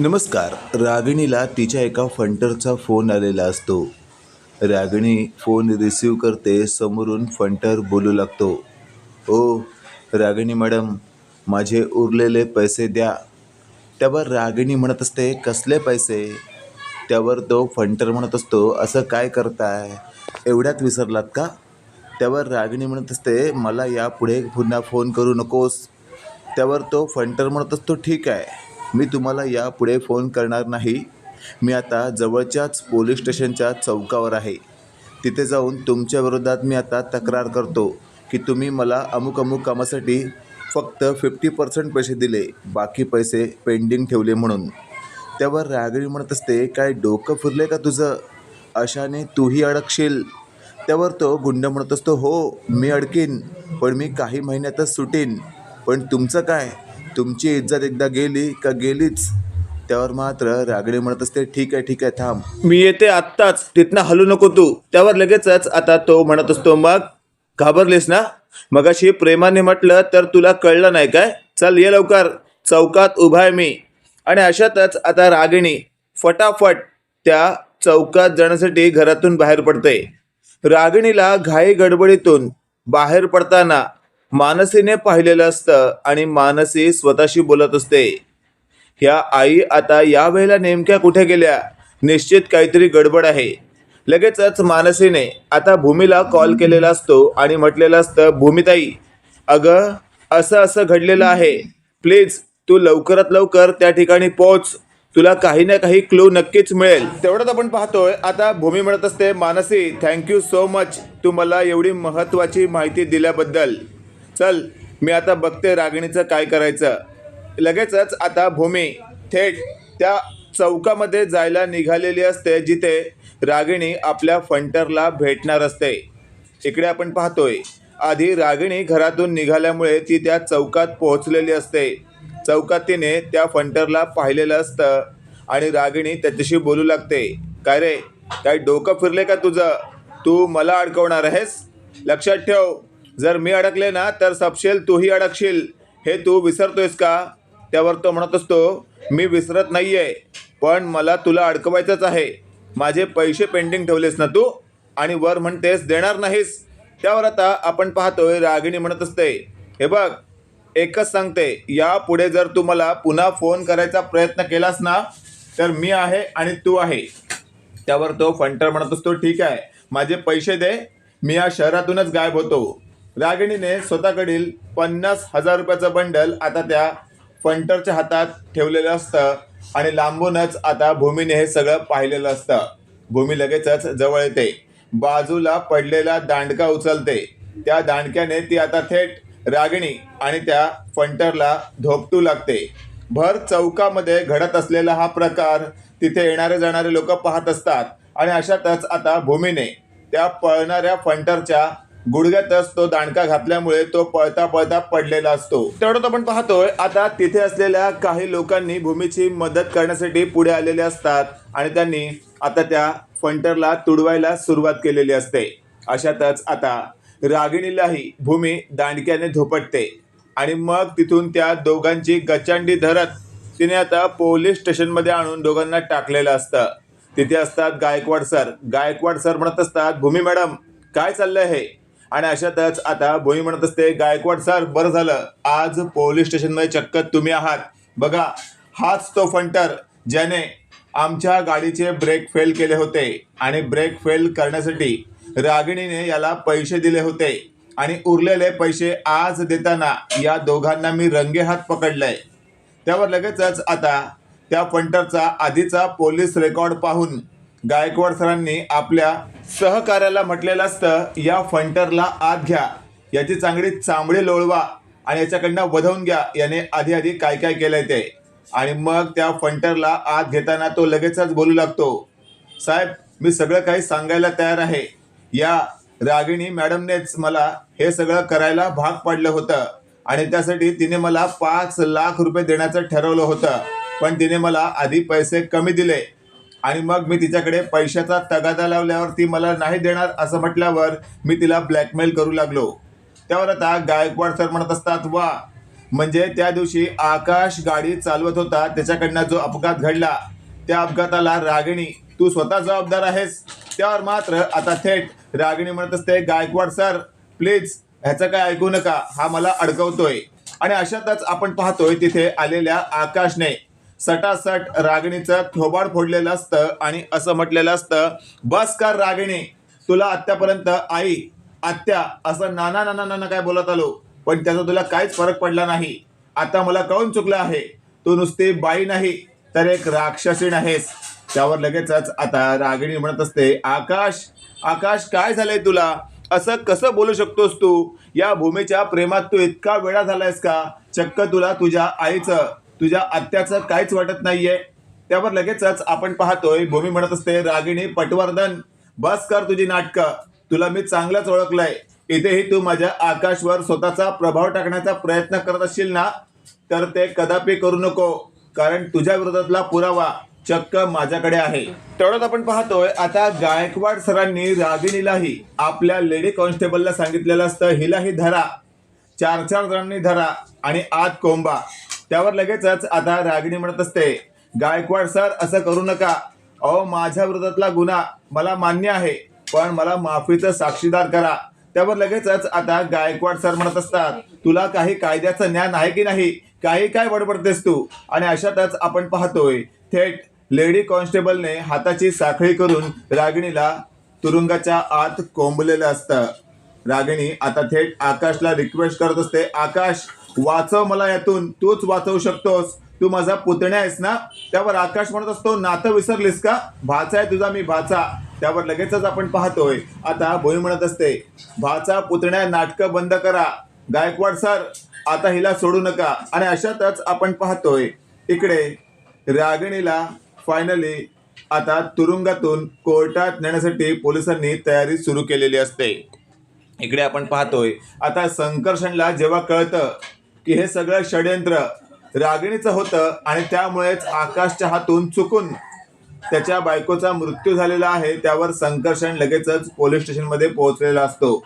नमस्कार. रागिणीला तिच्या एका फंटरचा फोन आलेला असतो. रागिणी फोन रिसीव करते समोरून फंटर बोलू लागतो. ओ रागिणी मॅडम माझे उरलेले पैसे द्या. त्यावर रागिणी म्हणत असते कसले पैसे? त्यावर तो फंटर म्हणत असतो असं काय करताय? एवढ्यात विसरलात का? त्यावर रागिणी म्हणत असते मला यापुढे पुन्हा फोन करू नकोस. त्यावर तो फंटर म्हणत असतो ठीक आहे. मी तुम्हाला यापुढे फोन करणार नाही. मी आता जवळच्याच पोलीस स्टेशनच्या चौकावर आहे. तिथे जाऊन तुमच्या विरोधात मी आता तक्रार करतो की तुम्ही मला अमुक अमुक कामासाठी फक्त फिफ्टी पर्सेंट पैसे दिले बाकी पैसे पेंडिंग ठेवले म्हणून. त्यावर रागडी म्हणत असते काय डोकं फिरले का तुझं? अशाने तूही अडकशील. त्यावर तो गुंड म्हणत असतो हो मी अडकीन पण मी काही महिन्यातच सुटीन. पण तुमचं काय? तुमची इज्जत एकदा गेली का गेलीच त्यावर मात्र रागडे म्हणत असते ठीक आहे ठीक आहे थांब. मी येते आत्ताच तिथनं हलू नको तू. त्यावर लगेचच आता तो म्हणत असतो मग घाबरलीस ना? मगाशी प्रेमाने म्हटलं तर तुला कळलं नाही काय? चल ये लवकर चौकात उभा आहे मी. आणि अशातच आता रागिणी फटाफट त्या चौकात जाण्यासाठी घरातून बाहेर पडते. रागिणीला घाई गडबडीतून बाहेर पडताना मानसीने पाहिलेलं असतं आणि मानसी स्वतःशी बोलत असते. ह्या आई आता या वेळेला नेमक्या कुठे गेल्या? निश्चित काहीतरी गडबड आहे. लगेचच मानसीने आता भूमीला कॉल केलेला असतो आणि म्हटलेलं असतं भूमिताई अगं असं असं घडलेलं आहे. प्लीज तू लवकरात लवकर त्या ठिकाणी पोच. तुला काही ना काही क्लू नक्कीच मिळेल. तेवढंच आपण पाहतोय. आता भूमी म्हणत असते Mansi thank you so much तू मला एवढी महत्त्वाची माहिती दिल्याबद्दल. चल मी आता बघते रागिणीचं काय करायचं. लगेचच आता भूमी थेट त्या चौकामध्ये जायला निघालेली असते जिथे रागिणी आपल्या फंटरला भेटणार असते. इकडे आपण पाहतोय आधी रागिणी घरातून निघाल्यामुळे ती त्या चौकात पोहोचलेली असते. चौकात तिने त्या फंटरला पाहिलेलं असतं आणि रागिणी त्याच्याशी बोलू लागते. काय रे काय डोकं फिरले का तुझं? तू मला अडकवणार आहेस? लक्षात ठेव. जर मी अडकले ना तर सपशेल तूही अडकशील. हे तू विसरतोयस का? त्यावर तो म्हणत असतो मी विसरत नाही आहे पण मला तुला अडकवायचंच आहे. माझे पैसे पेंडिंग ठेवलेस ना तू? आणि वर म्हणतेस देणार नाहीस. त्यावर आता आपण पाहतोय रागिणी म्हणत असते हे बघ एकच सांगते यापुढे जर तू मला पुन्हा फोन करायचा प्रयत्न केलास ना तर मी आहे आणि तू आहे. त्यावर तो फंटर म्हणत असतो ठीक आहे माझे पैसे दे मी या शहरातूनच गायब होतो. रागिणीने स्वतःकडील पन्नास हजार रुपयाचं बंडल आता त्या फंटरच्या हातात ठेवलेलं असतं आणि लांबूनच आता भूमीने हे सगळं पाहिलेलं असतं. भूमी लगेचच जवळ येते. बाजूला पडलेला दांडका उचलते. त्या दांडक्याने ती आता थेट रागिणी आणि त्या फंटरला धोपटू लागते. भर चौकामध्ये घडत असलेला हा प्रकार तिथे येणारे जाणारे लोक पाहत असतात आणि अशातच आता भूमीने त्या पळणाऱ्या फंटरच्या गुडघ्यातच तो दांडका घातल्यामुळे तो पळता पळता पडलेला असतो. तेवढं आपण पाहतोय आता तिथे असलेल्या काही लोकांनी भूमीची मदत करण्यासाठी पुढे आलेले असतात आणि त्यांनी आता त्या फंटरला तुडवायला सुरुवात केलेली असते. अशातच आता रागिणीलाही भूमी दांडक्याने धोपटते आणि मग तिथून त्या दोघांची गचांडी धरत तिने आता पोलीस स्टेशनमध्ये आणून दोघांना टाकलेलं असतं. तिथे असतात गायकवाड सर. गायकवाड सर म्हणत असतात भूमी मॅडम काय चाललंय हे? आणि अशातच आता भोई म्हणत असते गायकवाड सर बरं झालं. आज पोलीस स्टेशनमध्ये चक्क तुम्ही आहात. बघा हाच तो फंटर ज्याने आमच्या गाडीचे ब्रेक फेल केले होते आणि ब्रेक फेल करण्यासाठी रागिणीने याला पैसे दिले होते आणि उरलेले पैसे आज देताना या दोघांना मी रंगेहात पकडलंय. त्यावर लगेचच आता त्या फंटरचा आधीचा पोलीस रेकॉर्ड पाहून गायकवाड सरांनी आपल्या सहकार्याला म्हटलेलं असतं या फंटरला आत घ्या. याची चांगली चांबडी लोळवा आणि याच्याकडनं वधवून घ्या. याने आधी आधी काय काय केलंय ते. आणि मग त्या फंटरला आत घेताना तो लगेचच बोलू लागतो साहेब मी सगळं काही सांगायला तयार आहे. या रागिणी मॅडमनेच मला हे सगळं करायला भाग पाडलं होतं आणि त्यासाठी तिने मला पाच लाख रुपये देण्याचं ठरवलं होतं. पण तिने मला आधी पैसे कमी दिले. आणि मग मी तिच्याकडे पैशाचा तगादा लावल्यावर ती मला नाही देणार असं म्हटल्यावर मी तिला ब्लॅकमेल करू लागलो. त्यावर आता गायकवाड सर म्हणत असतात वा. म्हणजे त्या दिवशी आकाश गाडी चालवत होता त्याच्याकडनं जो अपघात घडला त्या अपघाताला रागिणी तू स्वतः जबाबदार आहेस? त्यावर मात्र आता थेट रागिणी म्हणत असते गायकवाड सर प्लीज ह्याचं काय ऐकू नका हा मला अडकवतोय. आणि अशातच आपण पाहतोय तिथे आलेल्या आकाशने सटासट रागिणीचं थोबाड फोडलेलं असतं आणि असं म्हटलेलं असतं बस कर रागिणी तुला आत्तापर्यंत आई आत्या असं नाना नाना नाना काय बोलत आलो पण त्याचा तुला काहीच फरक पडला नाही. आता मला कळून चुकलं आहे तू नुसती बाई नाही तर एक राक्षसीण आहेस त्यावर लगेचच आता रागिणी म्हणत असते आकाश आकाश काय झालंय तुला? असं कसं बोलू शकतोस तू? या भूमीच्या प्रेमात तू इतका वेळा झालायस का? चक्क तुला तुझ्या आईचं तुझ्या आत्याचं काहीच वाटत नाहीये. त्यावर लगेचच आपण पाहतोय भूमी म्हणत असते रागिणी पटवर्धन बस कर तुझी नाटकं. तुला मी चांगलंच ओळखलंय. इथेही तू माझ्या आकाशवर स्वतःचा प्रभाव टाकण्याचा प्रयत्न करत असशील ना तर ते कदापि करू नको कारण तुझ्या विरोधातला पुरावा चक्क माझ्याकडे आहे. तेवढ्यात आपण पाहतोय आता गायकवाड सरांनी रागिणीलाही आपल्या लेडी कॉन्स्टेबलला सांगितलेलं असतं हिलाही धरा. चार चार जणांनी धरा आणि आत कोंबा. त्यावर लगेचच आता रागिणी म्हणत असते गायकवाड सर असं करू नका. अहो माझ्या विरोधातला गुन्हा मला मान्य आहे पण मला माफीचं साक्षीदार करा. त्यावर लगेचच आता गायकवाड सर म्हणत असतात तुला काही कायद्याचं ज्ञान आहे की नाही? काही काय बडबडतेस तू? आणि अशातच आपण पाहतोय थेट लेडी कॉन्स्टेबलने हाताची साखळी करून रागिणीला तुरुंगाच्या आत कोंबलेलं असतं. रागिणी आता थेट आकाशला रिक्वेस्ट करत असते आकाश वाचव मला यातून. तूच वाचवू शकतोस. तू माझा पुतण्या आहेस ना? त्यावर आकाश म्हणत असतो नातं विसरलीस का? भाचा आहे तुझा मी भाचा. त्यावर लगेचच आपण पाहतोय. आता भोई म्हणत असते भाचा पुतण्या नाटकं बंद करा. गायकवाड सर आता हिला सोडू नका. आणि अशातच आपण पाहतोय इकडे रागिणीला फायनली आता तुरुंगातून कोर्टात नेण्यासाठी पोलिसांनी तयारी सुरू केलेली असते. इकडे आपण पाहतोय आता संकर्षणला जेव्हा कळतं की हे सगळं षडयंत्र रागिणीचं होतं आणि त्यामुळेच आकाशच्या हातून चुकून त्याच्या बायकोचा मृत्यू झालेला आहे त्यावर संकर्षण लगेचच पोलीस स्टेशनमध्ये पोहोचलेला असतो.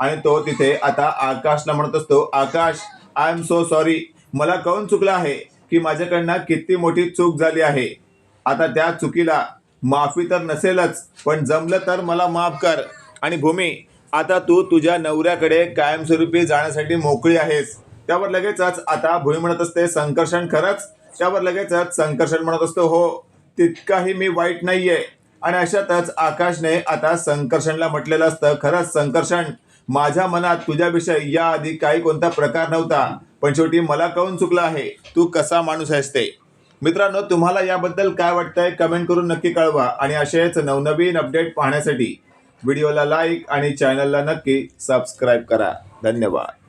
आणि तो तिथे आता आकाशला म्हणत असतो Akash I am so sorry मला कळून चुकलं आहे की माझ्याकडनं किती मोठी चूक झाली आहे? आता त्या चुकीला माफी तर नसेलच पण जमलं तर मला माफ कर. आणि भूमी आता तू तुझ्या नवऱ्याकडे कायमस्वरूपी जाण्यासाठी मोकळी आहेस. त्यावर लगेचच आता भुई म्हणत असते संकर्षण खरंच. त्यावर लगेचच संकर्षण म्हणत असतो हो तितकाही मी वाईट नाहीये. आणि अशातच आकाशने आता संकर्षणला म्हटलेलं असतं खरंच संकर्षण माझ्या मनात तुझ्याविषयी याआधी काही कोणता प्रकार नव्हता पण शेवटी मला कळून चुकलं आहे. तू कसा माणूस आहेस ते? मित्रांनो तुम्हाला याबद्दल काय वाटतंय कमेंट करून नक्की कळवा. आणि असेच नवनवीन अपडेट पाहण्यासाठी व्हिडिओला लाईक आणि चॅनलला नक्की सबस्क्राईब करा. धन्यवाद.